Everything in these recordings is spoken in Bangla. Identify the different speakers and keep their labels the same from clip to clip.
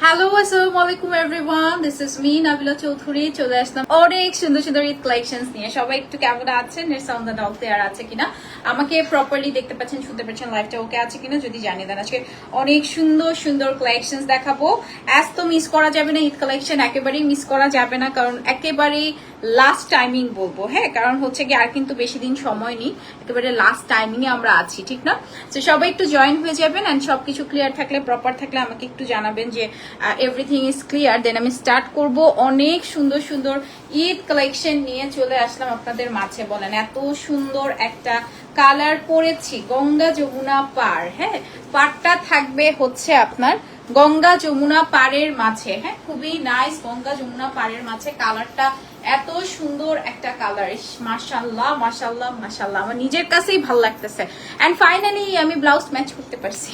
Speaker 1: হ্যালো আসসালামু আলাইকুম everyone this is me Nabila Chowdhury চলে আসলাম অনেক সুন্দর সুন্দর ঈদ কালেকশনস নিয়ে। সবাই একটু কেমন আছেন? এর সাউন্ড ডাউট দেওয়ার আছে কিনা? আমাকে প্রপারলি দেখতে পাচ্ছেন, শুনতে পাচ্ছেন লাইফটা ওকে আছে কিনা? যদি জানিয়ে দেন, আজকে অনেক সুন্দর সুন্দর কালেকশনস দেখাবো। অ্যাজ তো মিস করা যাবে না ঈদ কালেকশন একেবারেই মিস করা যাবে না, কারণ একেবারেই লাস্ট টাইমিং বলব হ্যাঁ? কারণ হচ্ছে কি আর কিন্তু বেশি দিন সময় নেই, একেবারে লাস্ট টাইমিং এ আমরা আছি, ঠিক না? তো সবাই একটু জয়েন হয়ে যাবেন অ্যান্ড সবকিছু ক্লিয়ার থাকলে প্রপার থাকলে আমাকে একটু জানাবেন যে এভরিথিং ইজ ক্লিয়ার দেন আমি স্টার্ট করব। অনেক সুন্দর সুন্দর ঈদ কালেকশন নিয়ে চলে আসলাম আপনাদের মাঝে বলেন। এত সুন্দর একটা কালার পরেছি, গঙ্গা যমুনা পার হ্যাঁ? পারটা থাকবে হচ্ছে আপনার গঙ্গা যমুনা পাড়ের মাঝে হ্যাঁ? খুবই নাইস গঙ্গা যমুনা পাড়ের মাঝে কালারটা এত সুন্দর একটা কালার মাশাল্লাহ মাশাল্লাহ মাশাল্লাহ আমার নিজের কাছেই ভালো লাগতেছে। এন্ড ফাইনালি আমি ব্লাউজ ম্যাচ করতে পারছি।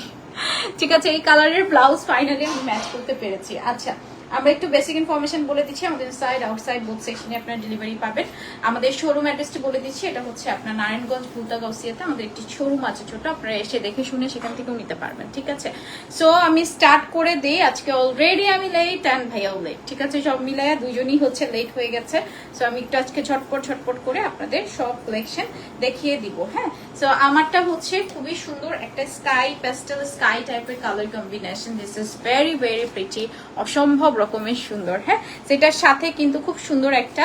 Speaker 1: ঠিক আছে এই কালারের ব্লাউজ ফাইনালি আমি ম্যাচ করতে পেরেছি। আচ্ছা আমরা একটু বেসিক ইনফরমেশন বলে দিচ্ছি, আমাদের সাইড আউটসাইড বোথ সেকশনে আপনার ডেলিভারি পাবেন। আমাদের শোরুম অ্যাড্রেসটি বলে দিচ্ছি, এটা হচ্ছে আপনার নারায়ণগঞ্জ, ভুলতা, গাউসিয়াতে। আমাদের একটি শোরুম আছে ছোট, আপনারা এসে দেখে শুনে সেখান থেকেও নিতে পারবেন, ঠিক আছে? সো আমি স্টার্ট করে দিই। আজকে অলরেডি আমি লেট অ্যান্ড ভাইয়াও লেট ঠিক আছে? সব মিলাইয়া দুজনই হচ্ছে লেট হয়ে গেছে। সো আমি একটু আজকে ঝটপট ঝটপট করে আপনাদের সব কালেকশন দেখিয়ে দিব হ্যাঁ? সো আমারটা হচ্ছে খুবই সুন্দর একটা স্কাই প্যাস্টেল স্কাই টাইপের colour combination this is very very pretty অসম্ভব রকমের সুন্দর হ্যাঁ? সেটার সাথে কিন্তু খুব সুন্দর একটা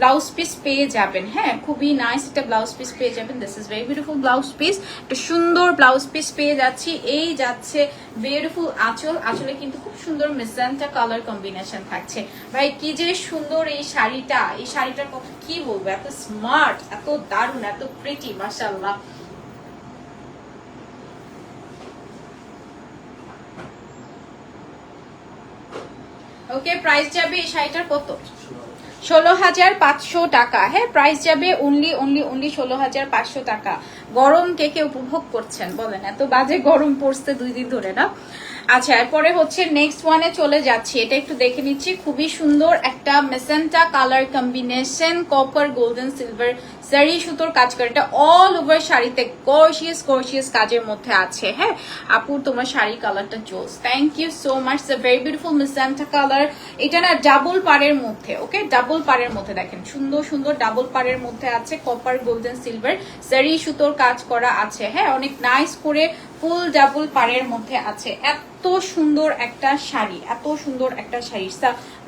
Speaker 1: ব্লাউজ পিস পেয়ে যাবেন হ্যাঁ? খুবই নাইস একটা ব্লাউজ পিস পেয়ে যাবেন। This is very beautiful blouse piece একটা সুন্দর ব্লাউজ পিস পেয়ে যাচ্ছি। এই যাচ্ছে বিউটিফুল আঁচল। আঁচলে কিন্তু খুব সুন্দর মেজান্টা কালার কম্বিনেশন থাকছে। ভাই, কি যে সুন্দর এই শাড়িটা। এই শাড়িটার কথা কি বলব? এত স্মার্ট এত দারুণ, এত প্রিটি মাসাল্লাহ ওকে প্রাইস যাবে এই শাড়িটার কত? ষোলো হাজার পাঁচশো টাকা। হ্যাঁ প্রাইস যাবে অনলি অনলি অনলি ষোলো হাজার পাঁচশো টাকা। গরম কে কে উপভোগ করছেন? বলেন, এত বাজে গরম পড়ছে দুই দিন ধরে না? আচ্ছা এরপরে হচ্ছে নেক্সট ওয়ানে চলে যাচ্ছি। এটা একটু দেখে নিচ্ছি। খুবই সুন্দর একটা magenta colour combination copper golden silver zari সুতোর কাজ করে। এটা অল ওভার শাড়িতে গর্জিয়াস গর্জিয়াস কাজের মধ্যে আছে হ্যাঁ? আপুর তোমার শাড়ি কালারটা জোস। Thank you so much the very beautiful magenta colour এটা না ডাবল পাড়ের মধ্যে ওকে ডাবল পাড়ের মধ্যে দেখেন। সুন্দর সুন্দর ডাবল পাড়ের মধ্যে আছে কপার গোল্ডেন সিলভার জারি সুতোর কাজ করা আছে হ্যাঁ? অনেক নাইস করে ফুল ডাবল পাড়ের মধ্যে আছে। এত সুন্দর একটা শাড়ি, এত সুন্দর একটা শাড়ি।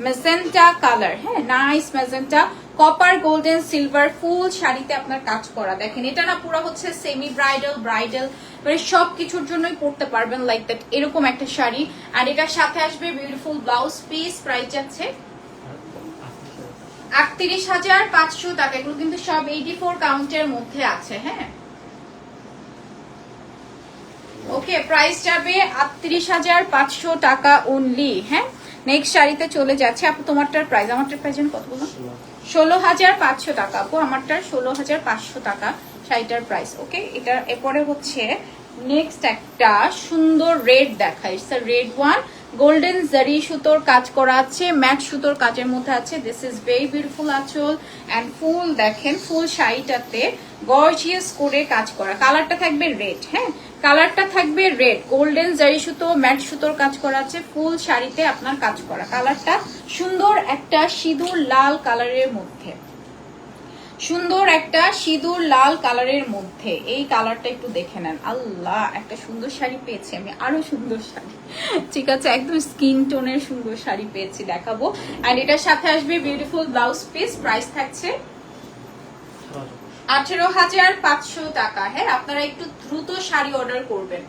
Speaker 1: মেজেন্টা কালার হ্যাঁ nice magenta copper golden silver full শাড়িতে আপনার কাজ করা। দেখেন, এটা না পুরো হচ্ছে সেমি ব্রাইডাল ব্রাইডাল মানে সব কিছুর জন্যই পড়তে পারবেন লাইক দ্যাট এরকম একটা শাড়ি। আর এটার সাথে আসবে বিউটিফুল ব্লাউজ পিস প্রাইস যাচ্ছে আটত্রিশ হাজার পাঁচশো টাকা। এগুলো কিন্তু সব এইটি ফোর কাউন্টের মধ্যে আছে হ্যাঁ। ওকে প্রাইস যাবে আটত্রিশ হাজার পাঁচশো টাকা অনলি হ্যাঁ? নেক্সট শাড়িতে চলে যাচ্ছে। আপু, তোমারটার প্রাইস আমারটার প্রাইস কত বলুন ষোলো হাজার পাঁচশো টাকা, আপু, আমারটার ষোলো হাজার পাঁচশো টাকা শাড়িটার প্রাইস ওকে এটা এরপরে হচ্ছে নেক্সট একটা সুন্দর রেড দেখা ইটস রেড ওয়ান গোল্ডেন জারি সুতোর কাজ করা আছে ম্যাট সুতোর কাজের মধ্যে আছে দিস ইজ ভেরি বিউটিফুল আচল. অ্যান্ড ফুল দেখেন, ফুল শাড়িটাতে গর্জিয়াস করে কাজ করা। কালারটা থাকবে রেড হ্যাঁ? কালারটা থাকবে রেড গোল্ডেন জারি সুতো ম্যাট সুতোর কাজ করা আছে, ফুল শাড়িতে আপনার কাজ করা। কালারটা সুন্দর একটা সিঁদুর লাল কালারের মধ্যে। সুন্দর একটা সিঁদুর লাল কালারের মধ্যে। এই কালারটা একটু দেখে নেন। আল্লাহ একটা সুন্দর শাড়ি পেয়েছি আমি আরও সুন্দর শাড়ি। ঠিক আছে একদম স্কিন টোনের সুন্দর শাড়ি পেয়েছি দেখাবো। অ্যান্ড এটার সাথে আসবে বিউটিফুল ব্লাউজ পিস প্রাইস থাকছে আঠেরো হাজার। পাঁচশো টাকা। হ্যাঁ আপনারা একটু দ্রুত শাড়ি অর্ডার করবেন।